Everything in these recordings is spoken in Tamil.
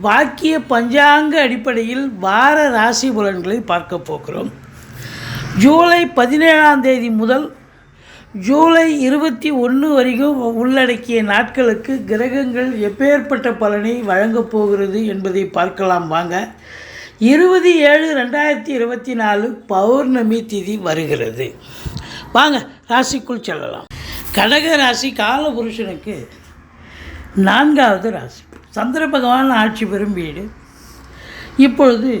வாக்கிய பஞ்சாங்க அடிப்படையில் வார ராசி பலன்களை பார்க்க போகிறோம். ஜூலை பதினேழாம் தேதி முதல் ஜூலை இருபத்தி ஒன்று வரைக்கும் உள்ளடக்கிய நாட்களுக்கு கிரகங்கள் எப்பேற்பட்ட பலனை வழங்கப் போகிறது என்பதை பார்க்கலாம் வாங்க. இருபது ஏழு ரெண்டாயிரத்தி இருபத்தி நாலு பௌர்ணமி திதி வருகிறது. வாங்க ராசிக்குள் செல்லலாம். கடக ராசி காலபுருஷனுக்கு நான்காவது ராசி. சந்திர பகவான் ஆட்சி பெறும் வீடு. இப்பொழுது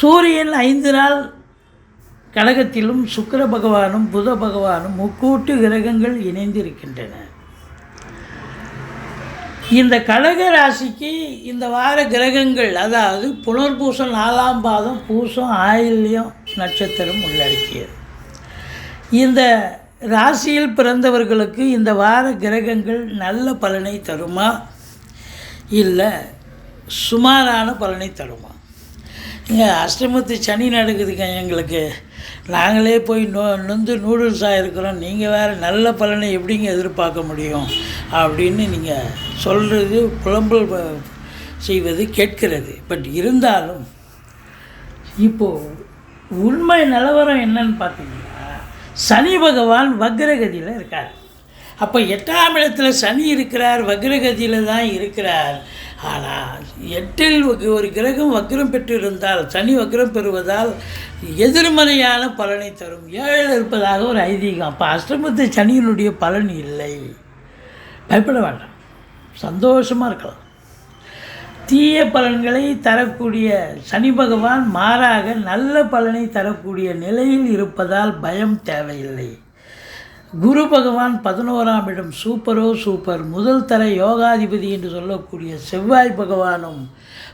சூரியன் ஐந்து நாள் கடகத்திலும் சுக்கிர பகவானும் புத பகவானும் முக்கூட்டு கிரகங்கள் இணைந்திருக்கின்றன. இந்த கடக ராசிக்கு இந்த வார கிரகங்கள் அதாவது புனர்பூசம் நாலாம் பாதம் பூசம் ஆயில்யம் நட்சத்திரம் உள்ளடக்கியது. இந்த ராசியில் பிறந்தவர்களுக்கு இந்த வார கிரகங்கள் நல்ல பலனை தருமா? இல்லை சுமாரான பலனை தருமா? இங்கே அஷ்டமத்து சனி நடக்குதுங்க எங்களுக்கு. நாங்களே போய் நொ நொந்து நூடுல்ஸாக இருக்கிறோம். நீங்கள் வேறு நல்ல பலனை எப்படிங்க எதிர்பார்க்க முடியும்? அப்படின்னு நீங்கள் சொல்கிறது புலம்பல் செய்வது கேட்கிறது. பட் இருந்தாலும் இப்போது உண்மை நிலவரம் என்னன்னு பார்த்தீங்கன்னா சனி பகவான் வக்ரகதியில் இருக்கார். அப்போ எட்டாம் இடத்துல சனி இருக்கிறார் வக்ரகதியில் தான் இருக்கிறார். ஆனால் எட்டில் ஒரு- ஒரு கிரகம் வக்ரம் பெற்று இருந்தால் சனி வக்ரம் பெறுவதால் எதிர்மறையான பலனை தரும். ஏழில் இருப்பதாக ஒரு ஐதீகம். அப்போ அஷ்டமத்து சனியினுடைய பலன் இல்லை. பயப்பட வேண்டாம். சந்தோஷமாக இருக்கலாம். தீய பலன்களை தரக்கூடிய சனி பகவான் மாறாக நல்ல பலனை தரக்கூடிய நிலையில் இருப்பதால் பயம் தேவையில்லை. குரு பகவான் பதினோராம் இடம் சூப்பரோ சூப்பர். முதல் தர யோகாதிபதி என்று சொல்லக்கூடிய செவ்வாய் பகவானும்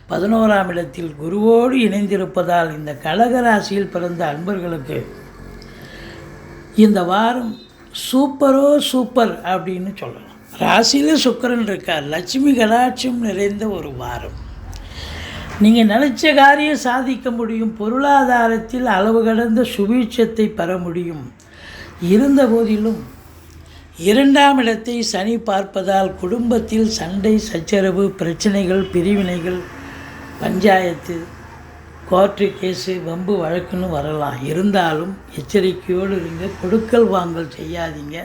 பதினோராம் இடத்தில் குருவோடு இணைந்திருப்பதால் இந்த கடகராசியில் பிறந்த அன்பர்களுக்கு இந்த வாரம் சூப்பரோ சூப்பர் அப்படின்னு சொல்லலாம். ராசியில் சுக்கரன் இருக்கார். லட்சுமி கலாட்சியம் நிறைந்த ஒரு வாரம். நீங்கள் நினச்ச காரியம் சாதிக்க முடியும். பொருளாதாரத்தில் அளவு கடந்த சுபீட்சத்தை பெற முடியும். இருந்த போதிலும் இரண்டாம் இடத்தை சனி பார்ப்பதால் குடும்பத்தில் சண்டை சச்சரவு பிரச்சனைகள் பிரிவினைகள் பஞ்சாயத்து கோர்ட்டு கேஸு வம்பு வழக்குன்னு வரலாம். இருந்தாலும் எச்சரிக்கையோடு இருங்க. கொடுக்கல் வாங்கல் செய்யாதீங்க.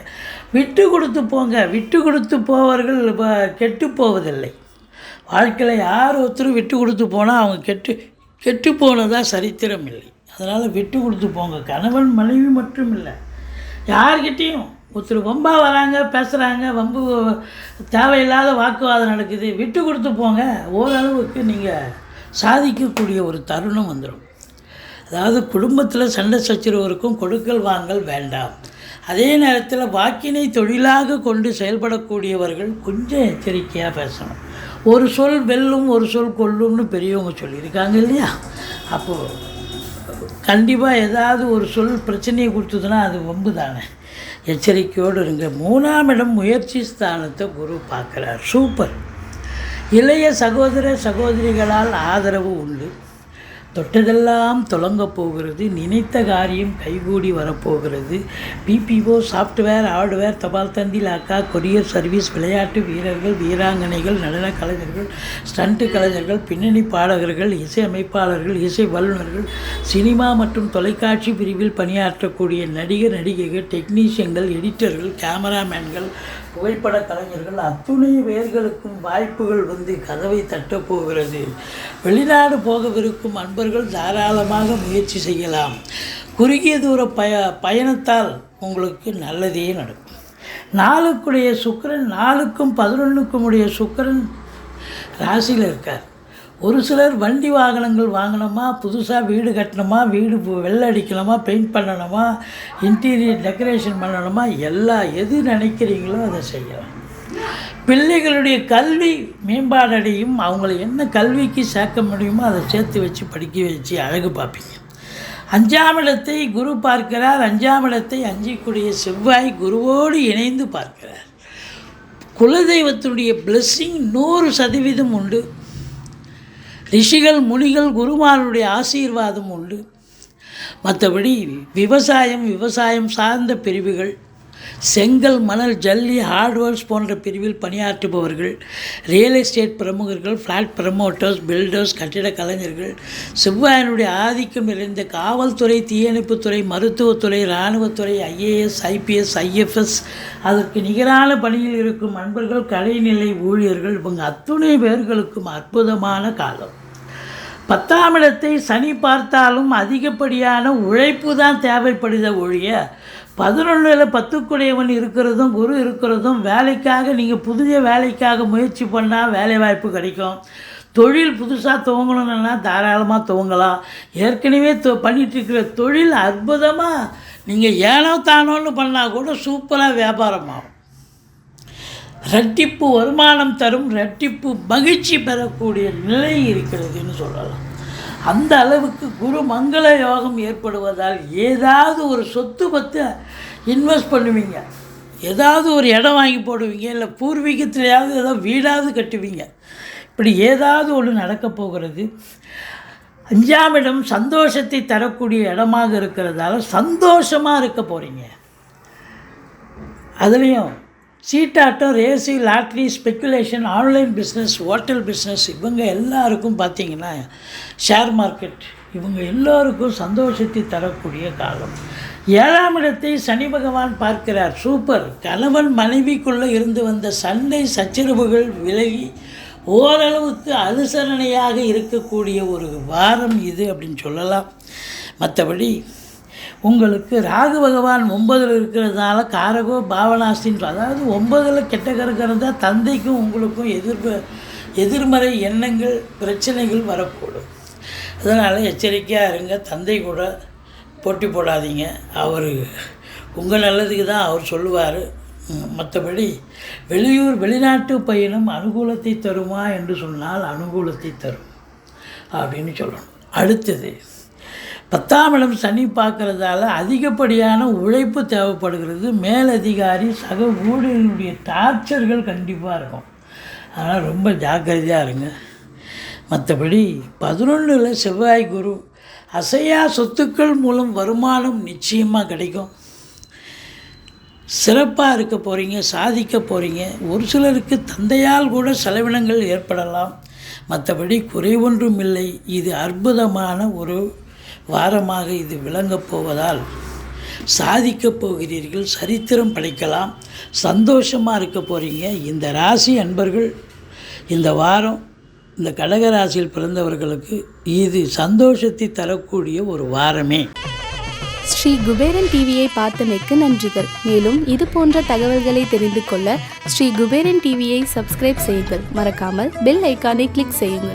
விட்டு கொடுத்து போங்க. விட்டு கொடுத்து போவர்கள் கெட்டு போவதில்லை. வாழ்க்கையில் யார் ஒருத்தரும் விட்டு கொடுத்து போனால் அவங்க கெட்டு கெட்டு போனதாக சரித்திரம் இல்லை. அதனால் விட்டு கொடுத்து போங்க. கணவன் மனைவி மட்டும் இல்லை. யார்கிட்டேயும் ஒருத்தர் வம்பாக வராங்க பேசுகிறாங்க வம்பு தேவையில்லாத வாக்குவாதம் நடக்குது விட்டு கொடுத்து போங்க. ஓரளவுக்கு நீங்கள் சாதிக்கக்கூடிய ஒரு தருணம் வந்துடும் அதாவது குடும்பத்தில் சண்டை சச்சரவருக்கும் கொடுக்கல் வாங்கல் வேண்டாம். அதே நேரத்தில் வாக்கினை தொழிலாக கொண்டு செயல்படக்கூடியவர்கள் கொஞ்சம் எச்சரிக்கையாக பேசணும். ஒரு சொல் வெல்லும் ஒரு சொல் கொல்லும்னு பெரியவங்க சொல்லியிருக்காங்க இல்லையா? அப்போது கண்டிப்பாக ஏதாவது ஒரு சொல் பிரச்சனையை கொடுத்ததுன்னா அது வம்பு தானே எச்சரிக்கையோடு இருங்க. மூணாம் இடம் முயற்சி ஸ்தானத்தை குரு பார்க்குறார். சூப்பர். இளைய சகோதர சகோதரிகளால் ஆதரவு உண்டு. தொட்டதெல்லாம் தொடங்கப் போகிறது நினைத்த காரியம் கைகூடி வரப்போகிறது. பிபிஓ சாஃப்ட்வேர் ஹார்ட்வேர் தபால் தந்தி லாக்கா கொரியர் சர்வீஸ் விளையாட்டு வீரர்கள் வீராங்கனைகள் நடன கலைஞர்கள் ஸ்டண்ட்டு கலைஞர்கள் பின்னணி பாடகர்கள் இசை அமைப்பாளர்கள் இசை வல்லுநர்கள் சினிமா மற்றும் தொலைக்காட்சி பிரிவில் பணியாற்றக்கூடிய நடிகர் நடிகைகள் டெக்னீஷியன்கள் எடிட்டர்கள் கேமராமேன்கள் புகைப்பட கலைஞர்கள் அத்துணை பேர்களுக்கும் வாய்ப்புகள் வந்து கதவை தட்டப்போகிறது வெளிநாடு போகவிருக்கும் அன்பர்கள் தாராளமாக முயற்சி செய்யலாம். குறுகிய தூர பய பயணத்தால் உங்களுக்கு நல்லதே நடக்கும். நாளுக்குடைய சுக்கிரன் நாலுக்கும் பதினொன்றுக்கும் உடைய சுக்கிரன் ராசியில் இருக்கார். ஒரு சிலர் வண்டி வாகனங்கள் வாங்கணுமா புதுசாக வீடு கட்டணுமா வீடு வெள்ளை அடிக்கணுமா பெயிண்ட் பண்ணணுமா இன்டீரியர் டெக்கரேஷன் பண்ணணுமா எல்லா எது நினைக்கிறீங்களோ அதை செய்யலாம். பிள்ளைகளுடைய கல்வி மேம்பாடடையும் அவங்கள என்ன கல்விக்கு சேர்க்க முடியுமோ அதை சேர்த்து வச்சு படிக்க வச்சு அழகு பார்ப்பீங்க. அஞ்சாம் இடத்தை குரு பார்க்கிறார். அஞ்சாம் இடத்தை அஞ்சிக்கூடிய செவ்வாய் குருவோடு இணைந்து பார்க்கிறார். குலதெய்வத்துடைய பிளெஸ்ஸிங் நூறு சதவீதம் உண்டு. ரிஷிகள் முனிகள் குருமாருடைய ஆசீர்வாதம் உண்டு. மற்றபடி விவசாயம் விவசாயம் சார்ந்த பிரிவுகள் செங்கல் மணல் ஜல்லி ஹார்ட்வேர்ஸ் போன்ற பிரிவில் பணியாற்றுபவர்கள் ரியல் எஸ்டேட் பிரமுகர்கள் ஃப்ளாட் ப்ரமோட்டர்ஸ் பில்டர்ஸ் கட்டிட கலைஞர்கள் செவ்வாயினுடைய ஆதிக்கம் நிறைந்த காவல்துறை தீயணைப்புத்துறை மருத்துவத்துறை இராணுவத்துறை ஐஏஎஸ் ஐபிஎஸ் ஐஎஃப்எஸ் அதற்கு நிகரான பணியில் இருக்கும் அன்பர்கள் கலைநிலை ஊழியர்கள் இவங்க அத்துணை பேர்களுக்கும் அற்புதமான காலம். பத்தாம் இடத்தை சனி பார்த்தாலும் அதிகப்படியான உழைப்பு தான் தேவைப்படுத ஒழிய பதினொன்றில் பத்துக்குடையவன் இருக்கிறதும் குரு இருக்கிறதும் வேலைக்காக நீங்கள் புதிய வேலைக்காக முயற்சி பண்ணால் வேலை வாய்ப்பு கிடைக்கும். தொழில் புதுசாக துவங்கணும்னா தாராளமாக துவங்கலாம். ஏற்கனவே தொ பண்ணிகிட்ருக்கிற இருக்கிற தொழில் அற்புதமாக நீங்கள் ஏனோ தானோன்னு பண்ணால் கூட சூப்பராக வியாபாரம் ஆகும் ரெட்டிப்பு வருமானம் தரும் ரெட்டிப்பு மகிழ்ச்சி பெறக்கூடிய நிலை இருக்கிறதுன்னு சொல்லலாம். அந்த அளவுக்கு குரு மங்கள யோகம் ஏற்படுவதால் ஏதாவது ஒரு சொத்து பற்றி இன்வெஸ்ட் பண்ணுவீங்க. ஏதாவது ஒரு இடம் வாங்கி போடுவீங்க இல்லை பூர்வீகத்திலேயாவது ஏதோ வீடாவது கட்டுவீங்க. இப்படி ஏதாவது ஒன்று நடக்கப் போகிறது. அஞ்சாம் இடம் சந்தோஷத்தை தரக்கூடிய இடமாக இருக்கிறதால சந்தோஷமாக இருக்க போகிறீங்க அதுலேயும் சீட்டாட்டம் ரேசி lottery speculation online business hotel business இவங்க எல்லாருக்கும் பார்த்தீங்கன்னா ஷேர் மார்க்கெட் இவங்க எல்லோருக்கும் சந்தோஷத்தை தரக்கூடிய காலம். ஏழாம் இடத்தை சனி பகவான் பார்க்கிறார். சூப்பர். கணவன் மனைவிக்குள்ளே இருந்து வந்த சண்டை சச்சரவுகள் விலகி ஓரளவுக்கு அனுசரணையாக இருக்கக்கூடிய ஒரு வாரம் இது அப்படின்னு சொல்லலாம். மற்றபடி உங்களுக்கு ராகு பகவான் ஒன்பதில் இருக்கிறதுனால காரகோ பாவனாஸ்தின் அதாவது ஒன்பதில் கெட்ட கருக்கிறது தந்தைக்கும் உங்களுக்கும் எதிர்ப்பு எதிர்மறை எண்ணங்கள் பிரச்சனைகள் வரக்கூடும். அதனால் எச்சரிக்கையாக இருங்க. தந்தை கூட போட்டி போடாதீங்க. அவர் உங்கள் நல்லதுக்கு தான் அவர் சொல்லுவார். மற்றபடி வெளியூர் வெளிநாட்டு பயணம் அனுகூலத்தை தருமா என்று சொன்னால் அனுகூலத்தை தரும். அப்படின்னு சொல்லணும். அடுத்தது பத்தாம் இடம் சனி பார்க்கறதால அதிகப்படியான உழைப்பு தேவைப்படுகிறது. மேலதிகாரி சக ஊழியர்களுடைய டார்ச்சர்கள் கண்டிப்பாக இருக்கும். அதனால் ரொம்ப ஜாக்கிரதையாக இருங்க. மற்றபடி பதினொன்றில் செவ்வாய் குரு அசையா சொத்துக்கள் மூலம் வருமானம் நிச்சயமாக கிடைக்கும். சிறப்பாக இருக்க போகிறீங்க சாதிக்க போகிறீங்க ஒரு சிலருக்கு தந்தையால் கூட செலவினங்கள் ஏற்படலாம். மற்றபடி குறைவொன்றும் இல்லை. இது அற்புதமான ஒரு வாரமாக இது விளங்கப் போவதால் சாதிக்கப் போகிறீர்கள் சரித்திரம் படைக்கலாம் சந்தோஷமாக இருக்க போகிறீங்க இந்த ராசி அன்பர்கள் இந்த வாரம் இந்த கடக ராசியில் பிறந்தவர்களுக்கு இது சந்தோஷத்தை தரக்கூடிய ஒரு வாரமே. ஸ்ரீ குபேரன் டிவியை பார்த்தமைக்கு நன்றிகள். மேலும் இது போன்ற தகவல்களை தெரிந்து கொள்ள ஸ்ரீ குபேரன் டிவியை சப்ஸ்கிரைப் செய்யுங்கள். மறக்காமல் பெல் ஐக்கானை கிளிக் செய்யுங்கள்.